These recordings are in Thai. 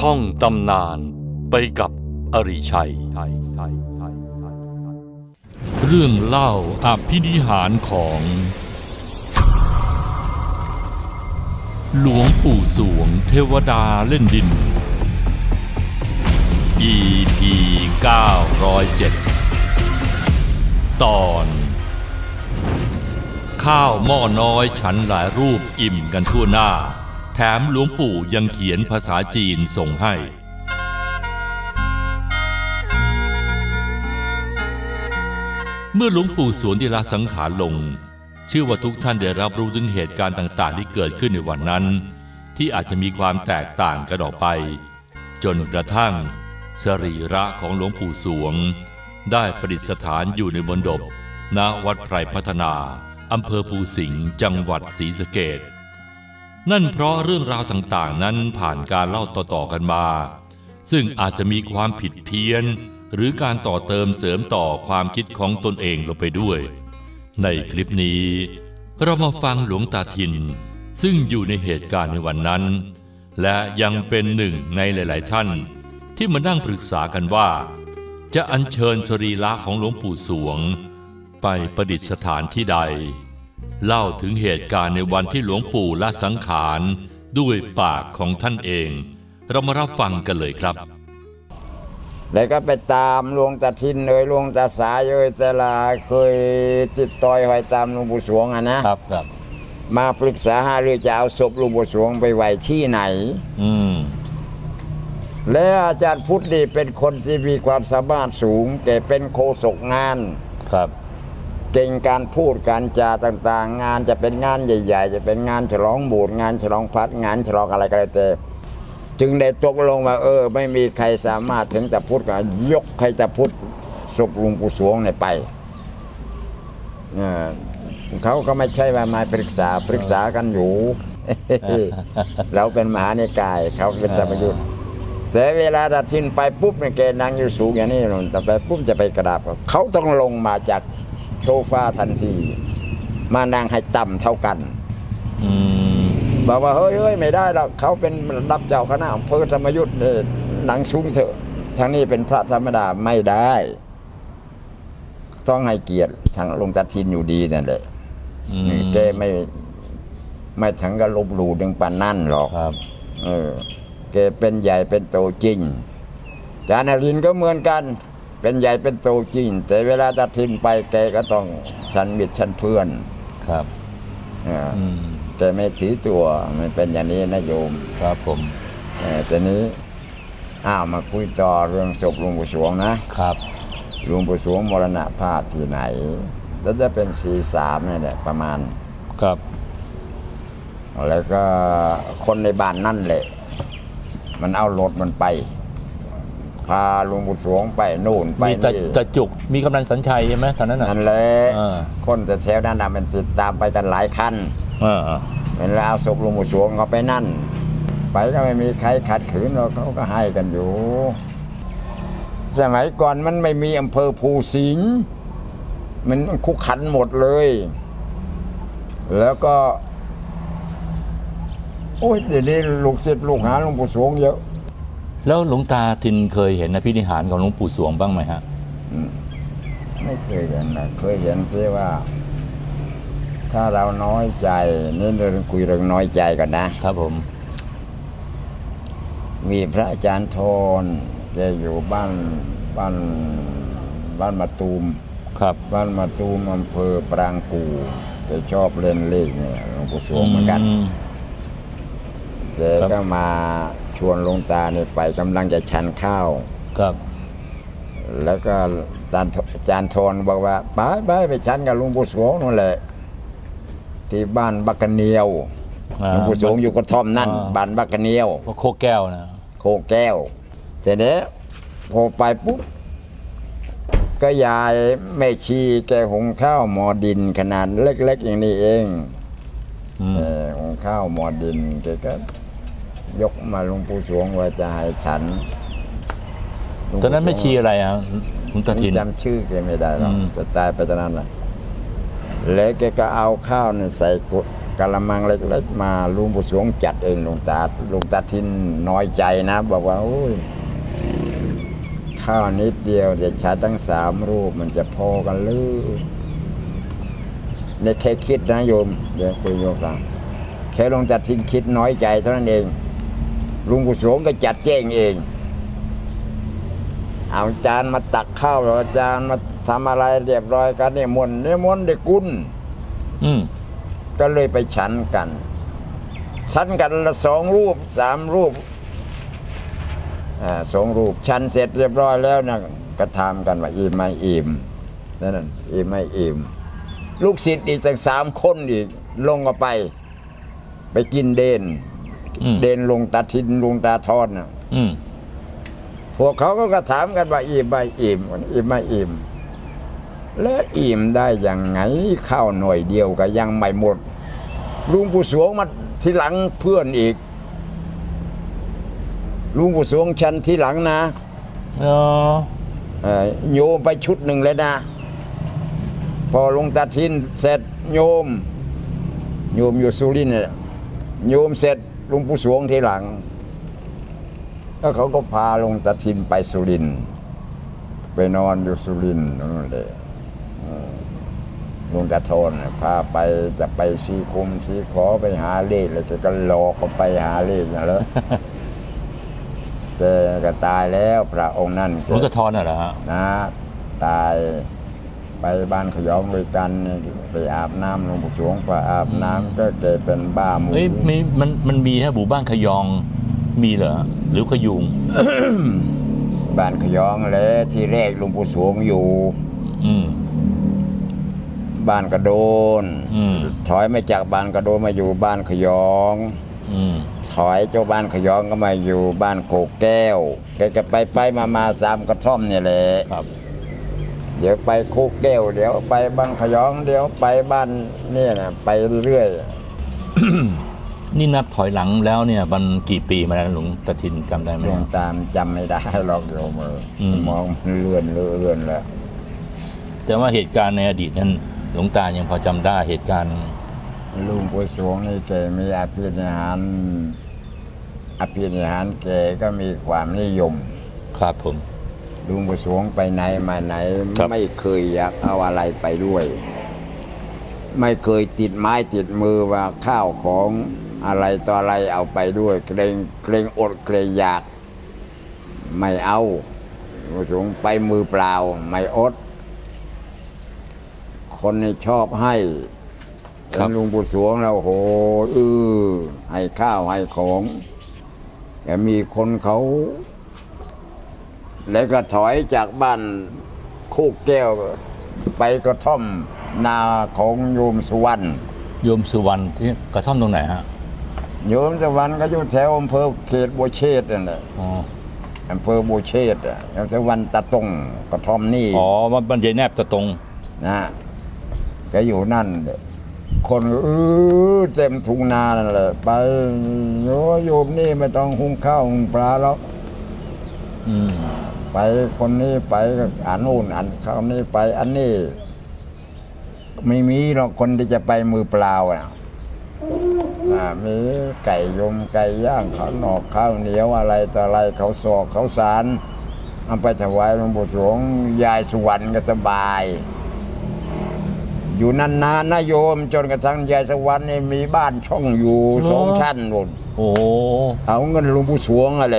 ท่องตำนานไปกับอริชัย เรื่องเล่าอภินิหารของ หลวงปู่สวงเทวดาเล่นดิน EP 907 ตอน ข้าวหม้อน้อยฉันหลายรูปอิ่มกันทั่วหน้า แถมหลวงปู่ยังเขียนภาษาจีนส่งให้ เมื่อหลวงปู่สวนที่ละสังขารลง เชื่อว่าทุกท่านได้รับรู้ถึงเหตุการณ์ต่าง ๆ ที่เกิดขึ้นในวันนั้น ที่อาจจะมีความแตกต่างกันออกไป จนกระทั่ง สรีระของหลวงปู่สวง ได้ประดิษฐานอยู่ในบนดบณวัดไพรพัฒนาอำเภอภูสิงห์จังหวัดศรีสะเกด นั่นเพราะเรื่องราวต่างๆ นั้นผ่านการเล่าต่อๆกันมา ซึ่งอาจจะมีความผิดเพี้ยน หรือการต่อเติมเสริมต่อความคิดของตนเองลงไปด้วย ในคลิปนี้ เรามาฟังหลวงตาทิน ซึ่งอยู่ในเหตุการณ์ในวันนั้น และยังเป็นหนึ่งในหลาย ๆ ท่าน ที่มานั่งปรึกษากันว่า จะอัญเชิญสรีระของหลวงปู่สวง ไปประดิษฐานที่ใด เล่าถึงเหตุการณ์ในวันที่หลวงปู่ละสังขารด้วยปากของท่านเอง เรามารับฟังกันเลยครับ แล้วก็ไปตามหลวงตาทินเอ่ยหลวงตาสายเอ่ยแต่ละเคยติดต่อยหอยตามหลวงปู่สวงอะนะครับครับ มาปรึกษาหารือจะเอาศพหลวงปู่สวงไปไว้ที่ไหน อืมและอาจารย์พุทธนี่เป็นคนที่มีความสามารถสูงแกเป็นโฆษกงานครับ เก่งการพูดการจาต่างๆ งานจะเป็นงานใหญ่ ๆ จะเป็นงานฉลองบูดงานฉลองพัดงานฉลองอะไรก็แล้วแต่จึงได้ตกลงว่าเออ ไม่มีใครสามารถถึงแต่พุทธก็ยกใครแต่พุทธศพลวงปู่สวงเนี่ยไปเออเขาก็ไม่ใช่ว่ามาปรึกษาปรึกษากันอยู่ เราเป็นมหานิกายเขาเป็นธรรมยุทธ์แต่เวลาตัดทินไปปุ๊บเนี่ยแกนั่งอยู่สูงอย่างนี้แต่ไปปุ๊บจะไปกระดาบเขาต้องลงมาจาก โซฟาทันที มานั่งให้ต่ำเท่ากันอืมบอกว่าเฮ้ยเฮ้ยไม่ได้หรอกเขาเป็นระดับเจ้าคณะอำเภอธรรมยุทธ์เนี่ยหนังสูงเถอะทางนี้เป็นพระธรรมดาไม่ได้ ต้องให้เกียรติทางลงตัดทินอยู่ดีนั่นแหละอืมแกไม่ไม่ถึงกับลบหลู่ดึงปานนั่นหรอกครับ เออแกเป็นใหญ่เป็นโตจริงจานรินทร์ก็เหมือนกัน เป็นใหญ่เป็นโตจริง แต่เวลาตัดทินไปแกก็ต้องชันมิตรชันเพื่อนครับเอออืมแกไม่ถือตัวมันเป็นอย่างนี้นะโยม ครับผมเออทีนี้อ้าวมาคุยต่อเรื่องศพหลวงปู่สวงนะครับหลวงปู่สวงมรณภาพที่ไหนแล้วจะเป็นสี่สามนี่แหละประมาณครับ แล้วก็คนในบ้านนั่นแหละ มันเอารถมันไป พาหลวงปู่สวงไปนู่นไปมีตะนี่ตะจุกมีกำนันสัญชัยใช่ไหมตอนนั้นน่ะ นั่นแหละอ่า คนแต่แถวนั้นนะมันติดตามไปกันหลายคันอ่าเวลาเอาศพหลวงปู่สวงเขาไปนั่น ไปก็ไม่มีใครขัดขืนหรอกเขาก็ให้กันอยู่ สมัยก่อนมันไม่มีอำเภอภูสิงห์มันคุกขันหมดเลย แล้วก็ โอ้ยเดี๋ยวนี้ลูกศิษย์ลูกหาหลวงปู่สวงเยอะ แล้วหลวงตาทินเคยเห็นอภินิหารของหลวงปู่สวงบ้างไหมฮะไม่เคยเห็นนะเคยเห็นที่ว่า ถ้าเราน้อยใจนี่เราคุยเรื่องน้อยใจก่อนนะ ครับผม มีพระอาจารย์โทนแกอยู่บ้านบ้านบ้านมาตูม ครับ บ้านมาตูมอำเภอปรางกูแกชอบเล่นเลขเนี่ยหลวงปู่สวงเหมือนกันมแกก็มา ชวนหลวงตาเนี่ยไปกำลังจะฉันข้าว ครับ แล้วก็อาจารย์อาจารย์โทนบอกว่าไปไปไปฉันกับหลวงปู่สวงนั่นแหละ ที่บ้านบักกะเนียวอ่า หลวงปู่สวงอยู่กระท่อมนั่นอ่า บ้านบักกะเนียว พวกโคกแก้วนะ โคแก้วแต่เนี้ยพอไปปุ๊บก็ยายแม่ชีแกหุงข้าวหมอดินขนาดเล็ก ๆ อย่างนี้เอง อืม เออหุงข้าวหมอดินแกก็ ยกมาหลวงปู่สวงว่าจะให้ฉันหลวงตอนนั้นไม่ชีอะไรอะหลวงผมตาทิน จำชื่อแกไม่ได้หรอกอืม จะตายไปตอนนั้นแหละแล้วแกก็เอาข้าวเนี่ยใส่กุกะละมังเล็กๆมาลุงปู่สวงจัดเองหลวงตาหลวงตาทินน้อยใจนะ บอกว่าโอ้ยข้าวนิดเดียวจะใช้ตั้งสามรูปมันจะพอกันหรือ ในแค่คิดนะโยมเดี๋ยวคุยโยมฟังแค่หลวงตาทินคิดน้อยใจเท่านั้นเอง ลุงปู่สวงก็จัดแจ้งเอง เอาจานมาตักข้าวเอาจานมาทำอะไรเรียบร้อยกันเนี่ยมนต์เนี่ยมนต์เด็กกุลอืมก็เลยไปฉันกันฉันกันละสองรูปสามรูปอ่าสองรูปฉันเสร็จเรียบร้อยแล้วนะก็ถามกันว่าอิ่มไหมอิ่มนั่นนะอิ่มไหมอิ่มลูกศิษย์อีกตั้งสามคนอีกลงก็ไป ไปกินเดนอืม เดนลงตาทินลงตาทอนนะอืมพวกเขาก็ถามกันว่าอิ่มไหมอิ่มอิ่มไหมอิ่ม แล้วอิ่มได้ยังไงข้าวหน่อยเดียวก็ยังไม่หมดลุงปู่สวงมาทีหลังเพื่อนอีก ลุงปู่สวงชันทีหลังนะเออเอ่อโยมไปชุดหนึ่งเลยนะ พอลงตาทินเสร็จโยม โยมอยู่สุรินทร์เนี่ยโยมเสร็จ ลุงปู่สวงทีหลังแล้วเขาก็พาลงตาทินไปสุรินทร์ไปนอนอยู่สุรินทร์นั่นเลยอืมลุงตาโทนน่ะพาไปจะไปซีคุมซีขอไปหาเลขแล้วแกก็หลอกเขาไปหาเลขนะแล้วแกก็ตายแล้วพระองค์นั่นหลวงตาทอนน่ะเหรอฮะนะตาย ไปบ้านขยองด้วยกันเนี่ยไปอาบน้ำหลวงปู่สวงไปอาบน้ำก็แกเป็นบ้าหมูเอ้ยมีมันมันมีฮะหมู่บ้านขยองมีเหรอหรือขยุง บ้านขยองเลยที่แรกหลวงปู่สวงอยู่ อืม บ้านกระโดน อืม ถอยมาจากบ้านกระโดนมาอยู่บ้านขยอง อืม ถอยเจ้าบ้านขยองก็มาอยู่บ้านโคกแก้วแกก็ไปไปมามาสามกระท่อมเนี่ยแหละ ครับ เดี๋ยวไปโคกแก้ว เดี๋ยวไปบ้านขยองเดี๋ยวไปบ้านเนี่ยนะไปเรื่อยๆนี่นับถอยหลังแล้วเนี่ยมันกี่ปีมาแล้วหลวงตาทินจำได้ไหมดวงฮะตามจำไม่ได้หรอกโยมเอออมสมองมันเลื่อนเลื่อนเลื่อนแล้วแต่ว่าเหตุการณ์ในอดีตนั้นหลวงตายังพอจำได้เหตุการณ์ลุงปู่สวงนี่แกมีอภินิหารอภินิหารแกก็มีความนิยม ครับผม ลุงปู่สวงไปไหนมาไหน ครับ ไม่เคยอยากเอาอะไรไปด้วย ไม่เคยติดไม้ติดมือว่าข้าวของอะไรต่ออะไรเอาไปด้วย เกรงเกรงอดเกรงอยาก ไม่เอาหลวงปู่สวงไปมือเปล่า ไม่อด คนนี่ชอบให้ครับเป็นลุงปู่สวงแล้วโหอือให้ข้าวให้ของ แต่มีคนเขา แล้วก็ถอยจากบ้านโคกแก้วไปกระท่อมนาของโยมสุวรรณโยมสุวรรณที่กระท่อมตรงไหนฮะโยมสุวรรณก็อยู่แถวอำเภอเขตบัวเชษฐ์นั่นแหละอ๋ออำเภอบัวเชษฐ์อะโยมสุวรรณตะตงกระท่อมนี่อ๋อมันบรรยายแนบตะตรงนะก็อยู่นั่นคนก็เออเต็มทุ่งนานั่นแหละไปโยโยมนี่ไม่ต้องหุงข้าวหุงปลาแล้วอืม ไปคนนี้ไปก็อันนู่นอันคำนี้ไปอันนี้ ไม่มีหรอกคนที่จะไปมือเปล่าอะอ่ามีไก่ยมไก่ย่างข้าวหนอกข้าวเหนียวอะไรต่ออะไรเขาวสอกเขาวสารเอาไปถวายหลวงปู่สวงยายสุวรรณก็สบาย อยู่นานๆนะโยมจนกระทั่งยายสวรรณนี่มีบ้านช่องอยู่สองชั้นหมดโอ้เอาเงินหลวงปู่สวงอะไร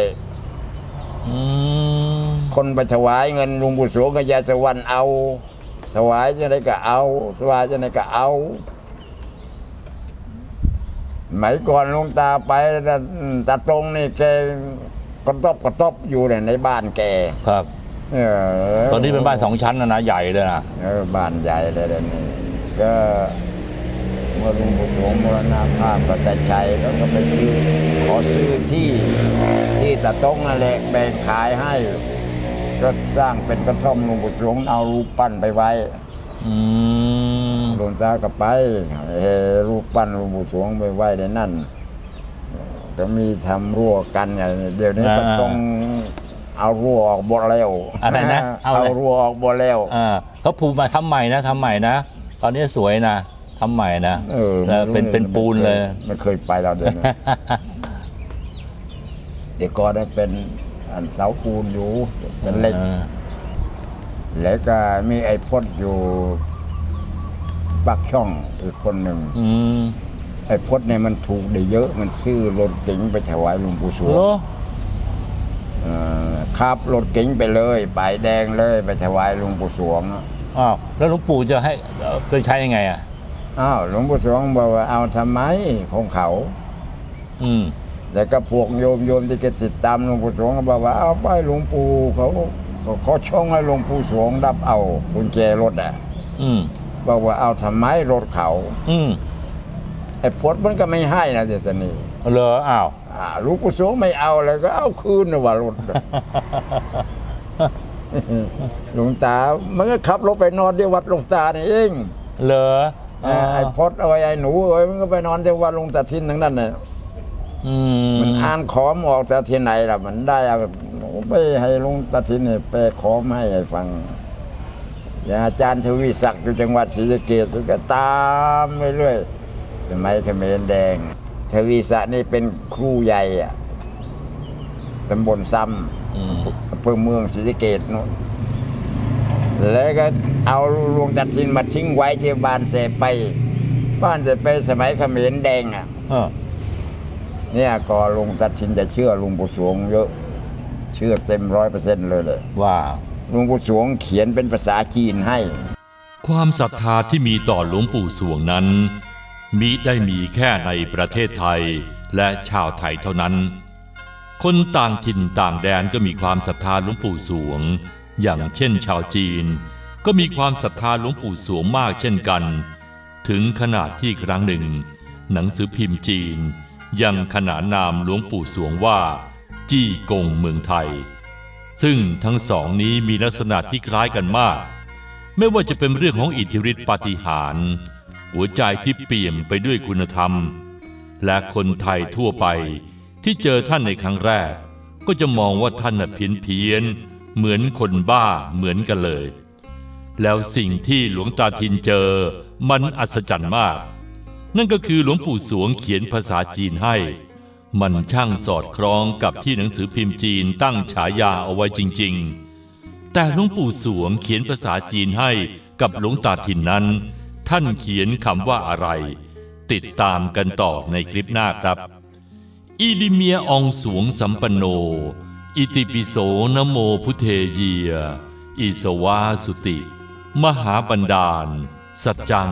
อืม คนไปถวายเงินหลุงปู่สวงกับยายสวรรณเอา ถวายจะไหนก็เอาถวายจะไหนก็เอาไหมก่อนหลวงตาไปตาตาตรงนี่แกกระตบกระตบอยู่เนี่ยในบ้านแกครับเออตอนนี้เป็นบ้านสองชั้นนะนะใหญ่เลยนะเออบ้านใหญ่เลยเดี๋ยวนี่ก็เมื่อหลุงปู่สวงมรณภาพก็แต่ชัยแล้วก็ไปซื้อขอซื้อที่ที่ตาตรงนั่นแหละแบ่งขายให้ ก็สร้างเป็นกระท่อมหลวงปู่สวงเอารูปปั้นไปไว้อืมหลวงตาก็ไปเฮรูปปั้นหลวงปู่สวงไปไว้ในนั่นก็มีทำรั้วกันอย่างนี้เดี๋ยวนี้ก็ต้องเอารั้วออกหมดแล้วอะไรนะเอาอะไรรั้วออกหมดแล้วอ่าเขาผูกมาทำใหม่นะทำใหม่นะตอนนี้สวยนะทำใหม่นะเออแล้วเป็นเป็นปูนเลยไม่เคยไปเราเดี๋ยวนี้เดี๋ยวก่อนนั้นเป็น อันเสาปูนอยู่เป็นเหล็กออแล้วก็มีไอ้พดอยู่ปักช่องอีกคนหนึ่งอืมไอ้พดเนี่ยมันถูกได้เยอะมันซื้อรถเก๋งไปถวายหลวงปู่สวงโอ้เอ่อขับรถเก๋งไปเลยป้ายแดงเลยไปถวายหลวงปู่สวงอ้าวแล้วหลวงปู่จะให้เอ่อเคยใช้ยังไงอะอ้าวหลวงปู่สวงบอกว่าเอาทำไมของเขา อืม แต่ก็พวกโยมโยมที่แกติดตามหลวงปู่สวงก็บอกว่าเอาไปหลวงปู่เขาเขาเขาช่องให้หลวงปู่สวงรับเอากุญแจรถอะอืมบอกว่าเอาทำไมรถเขา อืมไอ้พดมันก็ไม่ให้นะเดี๋ยวนี้เหรออ้าวอ่าหลูกปู่สวงไม่เอาเลยก็เอาคืนนะว่ารถหลวงตา มันก็ขับรถไปนอนที่วัดหลวงตานี่เอง เหรออ่าไอ้พดเอาไว้ไอ้หนูเอาไว้มันก็ไปนอนที่วัดหลวงตาทินทั้งนั้นน่ะอื มันอ่านขอมออกต่ที่ไหนล่ะ มันได้เอาไปให้ลวงตาทินเนี่ยไปขอมให้ให้ฟังอย่างอาจารย์ทวีศักดิ์อยู่จังหวัดศรีสะเกษก็ตามเรื่อยๆสมัยเขมรแดง ทวีศักดิ์นี่เป็นครูใหญ่อะตำบลซ้ำอืมอำเภอเมืองศรีสะเกษนู่นแล้วก็เอาหลวงตัดสินมาทิ้งไว้ที่บ้านเสไป บ้านเสไปสมัยเขมรแดงอะ เออเนี่ยก็ลุงตัดสินจะเชื่อลุงปู่สวงเยอะ เชื่อเต็มร้อยเปอร์เซ็นต์เลยเลยว่าลุงปู่สวงเขียนเป็นภาษาจีนให้ ความศรัทธาที่มีต่อหลวงปู่สวงนั้น มิได้มีแค่ในประเทศไทยและชาวไทยเท่านั้น คนต่างถิ่นต่างแดนก็มีความศรัทธาหลวงปู่สวง อย่างเช่นชาวจีน ก็มีความศรัทธาหลวงปู่สวงมากเช่นกัน ถึงขนาดที่ครั้งหนึ่ง หนังสือพิมพ์จีน ยังขนานนามหลวงปู่สวงว่า จี้กงเมืองไทย ซึ่งทั้งสองนี้มีลักษณะที่คล้ายกันมาก ไม่ว่าจะเป็นเรื่องของอิทธิฤทธิปาฏิหาริย์หัวใจที่เปี่ยมไปด้วยคุณธรรม และคนไทยทั่วไปที่เจอท่านในครั้งแรก ก็จะมองว่าท่านเพี้ยนเพียน เหมือนคนบ้าเหมือนกันเลย แล้วสิ่งที่หลวงตาทินเจอมันอัศจรรย์มาก นั่นก็คือหลวงปู่สวงเขียนภาษาจีนให้ มันช่างสอดคล้องกับที่หนังสือพิมพ์จีนตั้งฉายาเอาไว้จริง ๆ แต่หลวงปู่สวงเขียนภาษาจีนให้กับหลวงตาทินนั้น ท่านเขียนคำว่าอะไร ติดตามกันต่อในคลิปหน้าครับอีลิเมียอองสวงสัมปันโน อิติปิโสนโมพุเทเยียอิสวาสุติ มหาบันดาล สัจจัง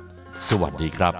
สวัสดีครับ